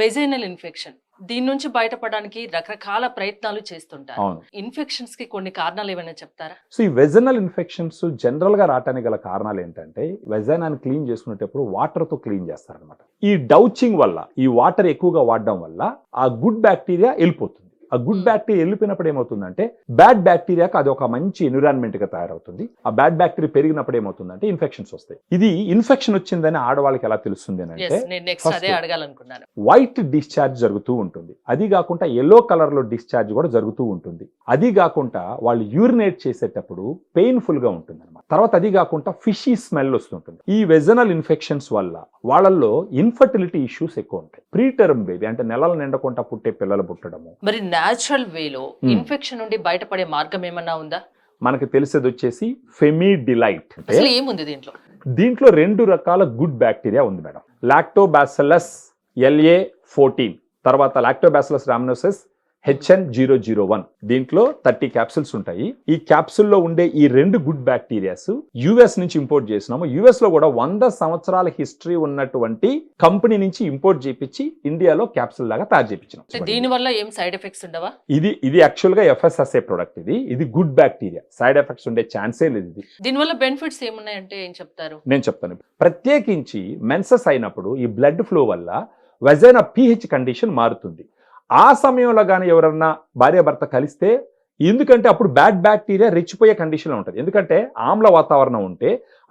Vaginal infection దీని నుంచి బయటపడడానికి రకరకాల ప్రయత్నాలు చేస్తుంటారు. ఇన్ఫెక్షన్స్కి కొన్ని కారణాలు ఏమైనా చెప్తారా? సో ఈ వెజనల్ ఇన్ఫెక్షన్స్ జనరల్గా రావడానికి గల కారణాలు ఏంటంటే వెజైనాన్ని క్లీన్ చేసుకునేటప్పుడు వాటర్తో క్లీన్ చేస్తారనమాట ఈ డౌచింగ్ వల్ల ఈ వాటర్ ఎక్కువగా వాడడం వల్ల ఆ గుడ్ బ్యాక్టీరియా వెళ్ళిపోతుంది. ఆ గుడ్. బ్యాక్టీరియా వెళ్ళిపోయినప్పుడు ఏమవుతుందంటే బ్యాడ్ బ్యాక్టీరియాకి అది ఒక మంచి ఎన్విరాన్మెంట్గా తయారవుతుంది. ఆ బ్యాడ్ బ్యాక్టీరియా పెరిగినప్పుడు ఏమవుతుందంటే ఇన్ఫెక్షన్స్ వస్తాయి. ఇది ఇన్ఫెక్షన్ వచ్చిందని ఆడవాళ్ళకి ఎలా తెలుస్తుంది అంటే వైట్ డిశ్చార్జ్ జరుగుతూ ఉంటుంది. అది కాకుండా ఎల్లో కలర్లో డిశ్చార్జ్ కూడా జరుగుతూ ఉంటుంది. అది కాకుండా వాళ్ళు యూరినేట్ చేసేటప్పుడు పెయిన్ఫుల్గా ఉంటుంది అనమాట తర్వాత అది కాకుండా ఫిషీ స్మెల్ వస్తుంటుంది. ఈ వెజనల్ ఇన్ఫెక్షన్స్ వల్ల వాళ్ళల్లో ఇన్ఫర్టిలిటీ ఇష్యూస్ ఎక్కువ ఉంటాయి. ప్రీ టర్మ్ బేబీ అంటే నెలలు నిండకుండా పుట్టే పిల్లలు పుట్టడము. మరి న్యాచురల్ వేలో. ఇన్ఫెక్షన్ నుండి బయటపడే మార్గం ఏమన్నా ఉందా? మనకు తెలిసేది వచ్చేసి ఫెమీ డిలైట్ ఏముంది దీంట్లో? దీంట్లో రెండు రకాల గుడ్ బ్యాక్టీరియా ఉంది మేడం. లాక్టోబాసిలస్ ఎల్ఏ ఫోర్టీన్ తర్వాత Lactobacillus rhamnosus HN zero zero one దీంట్లో థర్టీ క్యాప్సిల్స్ ఉంటాయి. ఈ క్యాప్సుల్లో ఉండే ఈ రెండు గుడ్ బ్యాక్టీరియాస్ యుఎస్ నుంచి ఇంపోర్ట్ చేసినాము. యుఎస్లో కూడా వంద సంవత్సరాల హిస్టరీ ఉన్నటువంటి కంపెనీ నుంచి ఇంపోర్ట్ చేపించి ఇండియాలో క్యాప్సుల్ లాగా తయారు అంటే చేపించినాం. దీని వల్ల ఏం సైడ్ ఎఫెక్ట్స్ ఉండవా? ఇది ఇది యాక్చువల్గా ఎఫ్ఎస్ఎస్ఏ ప్రొడక్ట్ ఇది. ఇది గుడ్ బ్యాక్టీరియా. సైడ్ ఎఫెక్ట్స్ ఉండే ఛాన్సే లేదు ఇది. దీని వల్ల బెనిఫిట్స్ ఏమున్నాయంటే ఏం చెప్తారు? నేను చెప్తాను. ప్రత్యేకించి మెన్సెస్ అయినప్పుడు ఈ బ్లడ్ ఫ్లో వల్ల వెజైన పిహెచ్ కండిషన్ మారుతుంది. ఆ సమయంలో కానీ ఎవరన్నా భార్యాభర్త కలిస్తే ఎందుకంటే అప్పుడు బ్యాడ్ బ్యాక్టీరియా రెచ్చిపోయే కండిషన్లో ఉంటుంది. ఎందుకంటే ఆమ్ల వాతావరణం ఉంటే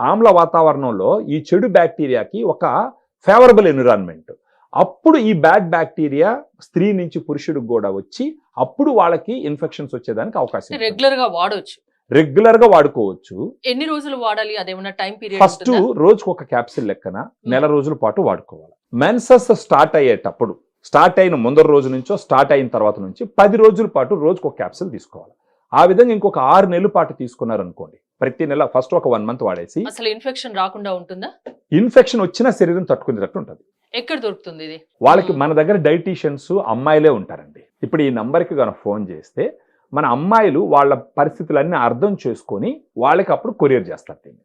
ఆమ్ల వాతావరణంలో ఈ చెడు బ్యాక్టీరియాకి ఒక ఫేవరబుల్ ఎన్విరాన్మెంట్. అప్పుడు ఈ బ్యాడ్ బ్యాక్టీరియా స్త్రీ నుంచి పురుషుడికి కూడా వచ్చి అప్పుడు వాళ్ళకి ఇన్ఫెక్షన్స్ వచ్చేదానికి అవకాశం రెగ్యులర్గా వాడవచ్చు రెగ్యులర్గా వాడుకోవచ్చు. ఎన్ని రోజులు వాడాలి? అదేమన్నా టైం పీరియడ్ ఫస్ట్ రోజుకు ఒక క్యాప్సిల్ లెక్కన నెల రోజుల పాటు వాడుకోవాలి. మెన్సస్ స్టార్ట్ అయ్యేటప్పుడు స్టార్ట్ అయిన ముందర రోజు నుంచో స్టార్ట్ అయిన తర్వాత నుంచి పది రోజుల పాటు రోజుకు ఒక క్యాప్సిల్ తీసుకోవాలి. ఆ విధంగా ఇంకొక ఆరు నెలల పాటు తీసుకున్నారనుకోండి ప్రతి నెల ఫస్ట్ ఒక వన్ మంత్ వాడేసి అసలు ఇన్ఫెక్షన్ రాకుండా ఉంటుందా? ఇన్ఫెక్షన్ వచ్చినా శరీరం తట్టుకునేటట్టు ఉంటుంది. ఎక్కడ దొరుకుతుంది ఇది? వాళ్ళకి. మన దగ్గర డైటీషియన్స్ అమ్మాయిలే ఉంటారండి. ఇప్పుడు ఈ నంబర్కి కనుక ఫోన్ చేస్తే మన అమ్మాయిలు వాళ్ళ పరిస్థితులన్నీ అర్థం చేసుకొని వాళ్ళకి అప్పుడు కొరియర్ చేస్తారు దీన్ని.